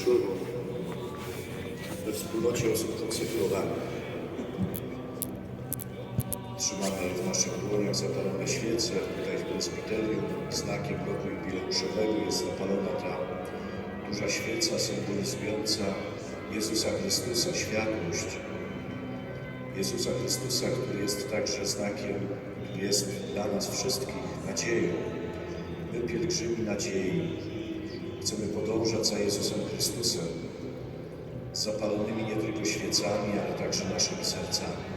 jubileuszową, we wspólnocie osób konsekrowanych. Trzymamy w naszych dłoniach zapalone świece, tutaj w prezbiterium znakiem roku jubileuszowego jest zapalona ta duża świeca symbolizująca Jezusa Chrystusa, światłość, Jezusa Chrystusa, który jest także znakiem, który jest dla nas wszystkich nadzieją. My pielgrzymi nadziei chcemy podążać za Jezusem Chrystusem, zapalonymi nie tylko świecami, ale także naszymi sercami.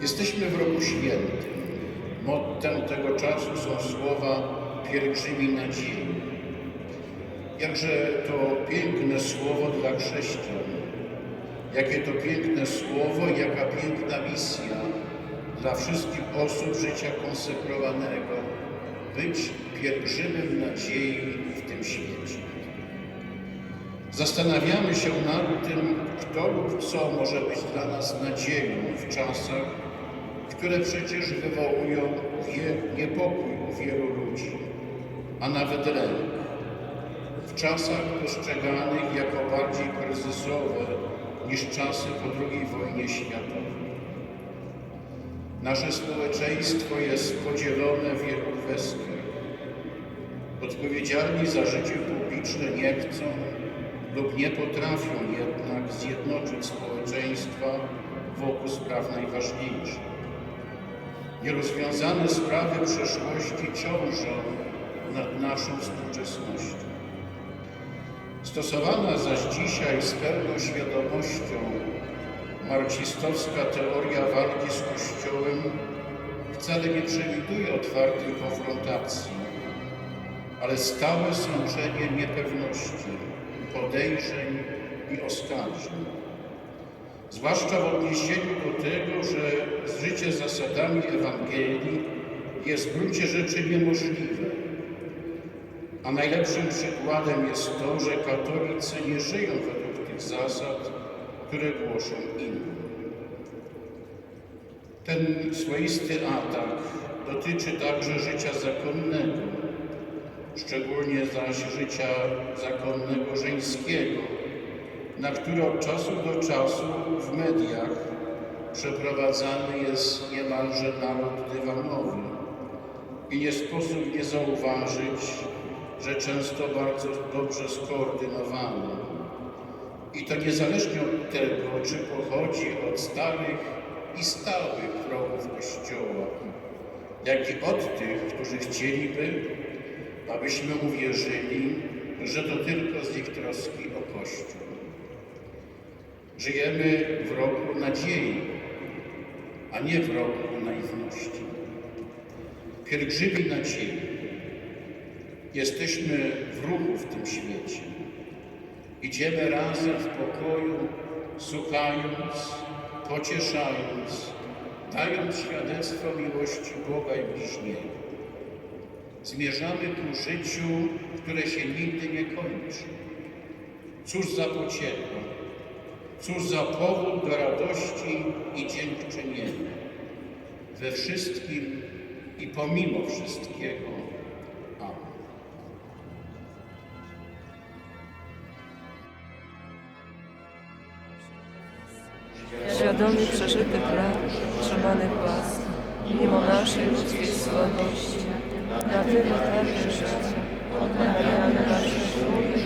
Jesteśmy w roku świętym. Mottem tego czasu są słowa pielgrzymi nadziei. Jakże to piękne słowo dla chrześcijan. Jakie to piękne słowo i jaka piękna misja dla wszystkich osób życia konsekrowanego. Być pielgrzymem nadziei w tym świecie. Zastanawiamy się nad tym, kto lub co może być dla nas nadzieją w czasach, które przecież wywołują niepokój u wielu ludzi, a nawet lęk. W czasach postrzeganych jako bardziej kryzysowe niż czasy po II wojnie światowej. Nasze społeczeństwo jest podzielone w wielu kwestiach. Odpowiedzialni za życie publiczne nie chcą lub nie potrafią jednak zjednoczyć społeczeństwa wokół spraw najważniejszych. Nierozwiązane sprawy przeszłości ciążą nad naszą współczesnością. Stosowana zaś dzisiaj z pełną świadomością marksistowska teoria walki z Kościołem wcale nie przewiduje otwartej konfrontacji, ale stałe sączenie niepewności, podejrzeń i oskarżeń. Zwłaszcza w odniesieniu do tego, że życie zasadami Ewangelii jest w gruncie rzeczy niemożliwe. A najlepszym przykładem jest to, że katolicy nie żyją według tych zasad, które głoszą inni. Ten swoisty atak dotyczy także życia zakonnego, szczególnie zaś życia zakonnego żeńskiego, na które od czasu do czasu w mediach przeprowadzany jest niemalże naród dywanowy. I nie sposób nie zauważyć, że często bardzo dobrze skoordynowany. I to niezależnie od tego, czy pochodzi od starych i stałych wrogów Kościoła, jak i od tych, którzy chcieliby, abyśmy uwierzyli, że to tylko z ich troski o Kościół. Żyjemy w roku nadziei, a nie w roku naiwności. Pielgrzymi nadziei. Jesteśmy w ruchu w tym świecie. Idziemy razem w pokoju, słuchając, pocieszając, dając świadectwo miłości Boga i bliźniego. Zmierzamy ku życiu, które się nigdy nie kończy. Cóż za pociechę, cóż za powód do radości i dziękczynienia. We wszystkim i pomimo wszystkiego. Amen. Świadomie przeżytych lat, trzymanych was, mimo naszej ludzkiej słabości, na tyle także życia, odnawiamy nasze siły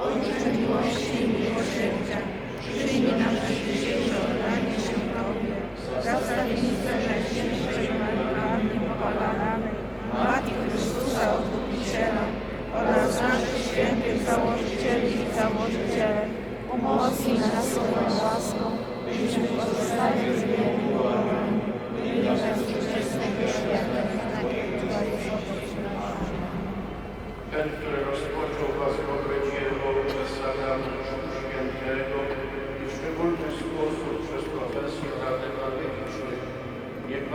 Ojcze miłości i miłosierdzia, przyjmij nasze dzisiejsze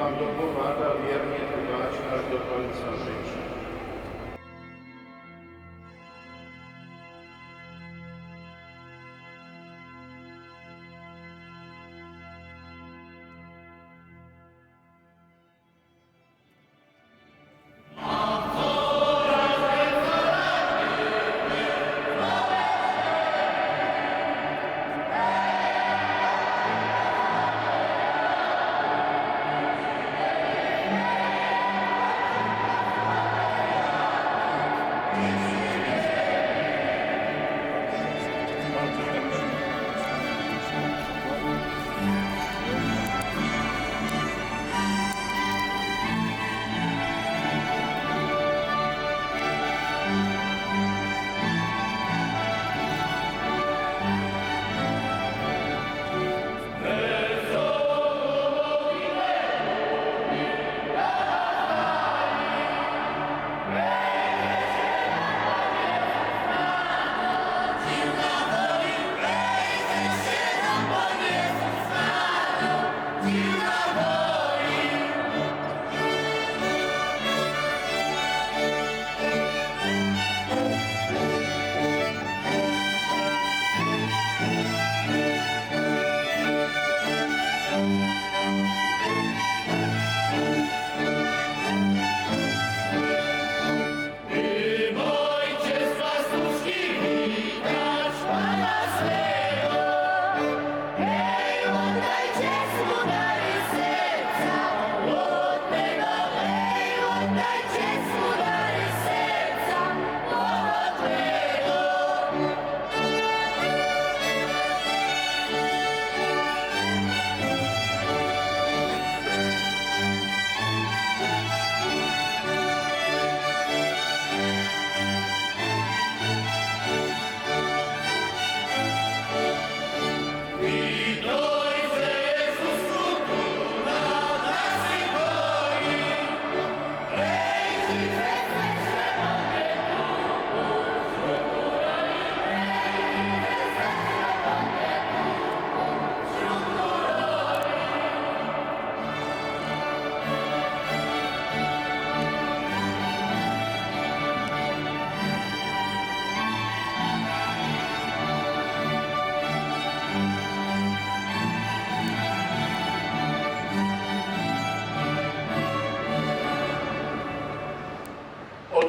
Pan dopowiada wiernie trwać aż do końca życia.